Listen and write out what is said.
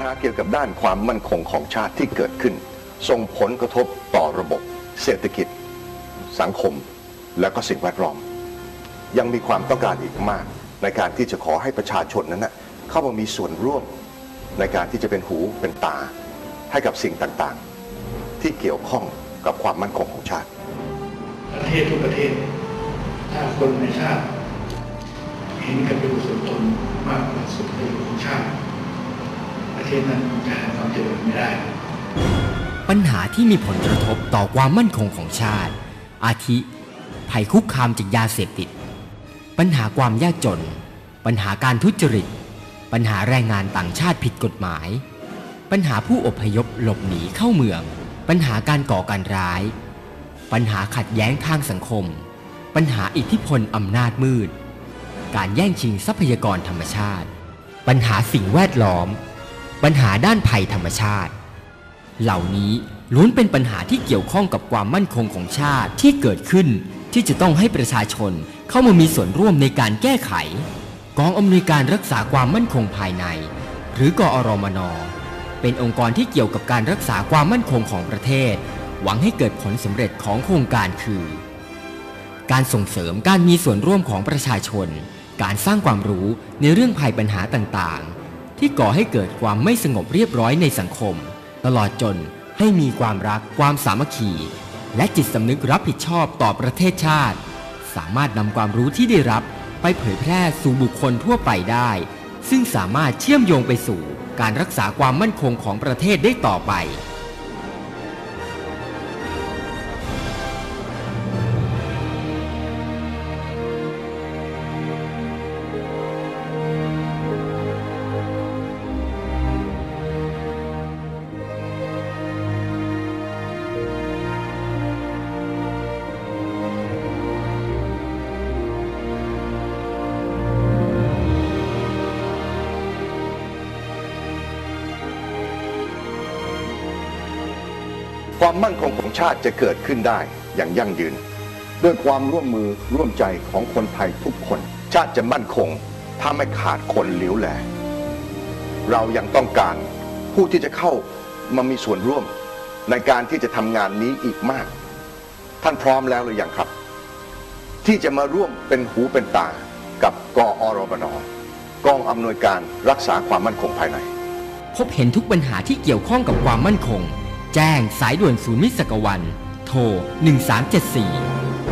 ปัญหาเกี่ยวกับด้านความมั่นคงของชาติที่เกิดขึ้น ส่งผลกระทบต่อระบบ เศรษฐกิจ สังคม และก็สิ่งแวดล้อม ยังมีความต้องการอีกมาก ในการที่จะขอให้ประชาชนนั้นนะเข้ามามีส่วนร่วม ในการที่จะเป็นหูเป็นตา ให้กับสิ่งต่างๆ ที่เกี่ยวข้องกับความมั่นคงของชาติ ประเทศทุกประเทศ ถ้าคนในชาติ เห็นกันเป็นส่วนตนมากกว่าส่วนประโยชน์ของชาติ ทศนั้นจะหาความเจริญไม่ได้ ปัญหาที่มีผลกระทบต่อความมั่นคงของชาติ อาทิ ภัยคุกคามจากยาเสพติด ปัญหาความยากจน ปัญหาการทุจริต ปัญหาแรงงานต่างชาติผิดกฎหมาย ปัญหาผู้อพยพหลบหนีเข้าเมือง ปัญหาการก่อการร้าย ปัญหาขัดแย้งทางสังคม ปัญหาอิทธิพลอำนาจมืด การแย่งชิงทรัพยากรธรรมชาติ ปัญหาสิ่งแวดล้อม ปัญหาด้านภัยธรรมชาติ เหล่านี้ล้วนเป็นปัญหาที่เกี่ยวข้องกับความมั่นคงของชาติที่เกิดขึ้น ที่จะต้องให้ประชาชนเข้ามามีส่วนร่วมในการแก้ไข กองอำนวยการรักษาความมั่นคงภายใน หรือกอรมน เป็นองค์กรที่เกี่ยวกับการรักษาความมั่นคงของประเทศ หวังให้เกิดผลสำเร็จของโครงการคือ การส่งเสริมการมีส่วนร่วมของประชาชน การสร้างความรู้ในเรื่องภัยปัญหาต่างๆ ที่ก่อให้เกิดความไม่สงบเรียบร้อยในสังคม ตลอดจนให้มีความรักความสามัคคี และจิตสำนึกรับผิดชอบต่อประเทศชาติ สามารถนำความรู้ที่ได้รับไปเผยแพร่สู่บุคคลทั่วไปได้ ซึ่งสามารถเชื่อมโยงไปสู่การรักษาความมั่นคงของประเทศได้ต่อไป ความมั่นคงของชาติจะเกิดขึ้นได้อย่างยั่งยืน ด้วยความร่วมมือร่วมใจของคนไทยทุกคน ชาติจะมั่นคง ถ้าไม่ขาดคนเหลียวแหลเรายังต้องการผู้ที่จะเข้ามามีส่วนร่วมในการที่จะทำงานนี้อีกมาก ท่านพร้อมแล้วหรือยังครับ ที่จะมาร่วมเป็นหูเป็นตากับกอรบนกองอำนวยการรักษาความมั่นคงภายใน พบเห็นทุกปัญหาที่เกี่ยวข้องกับความมั่นคง แจ้งสายด่วนศูนย์มิสกวัน โทร 1374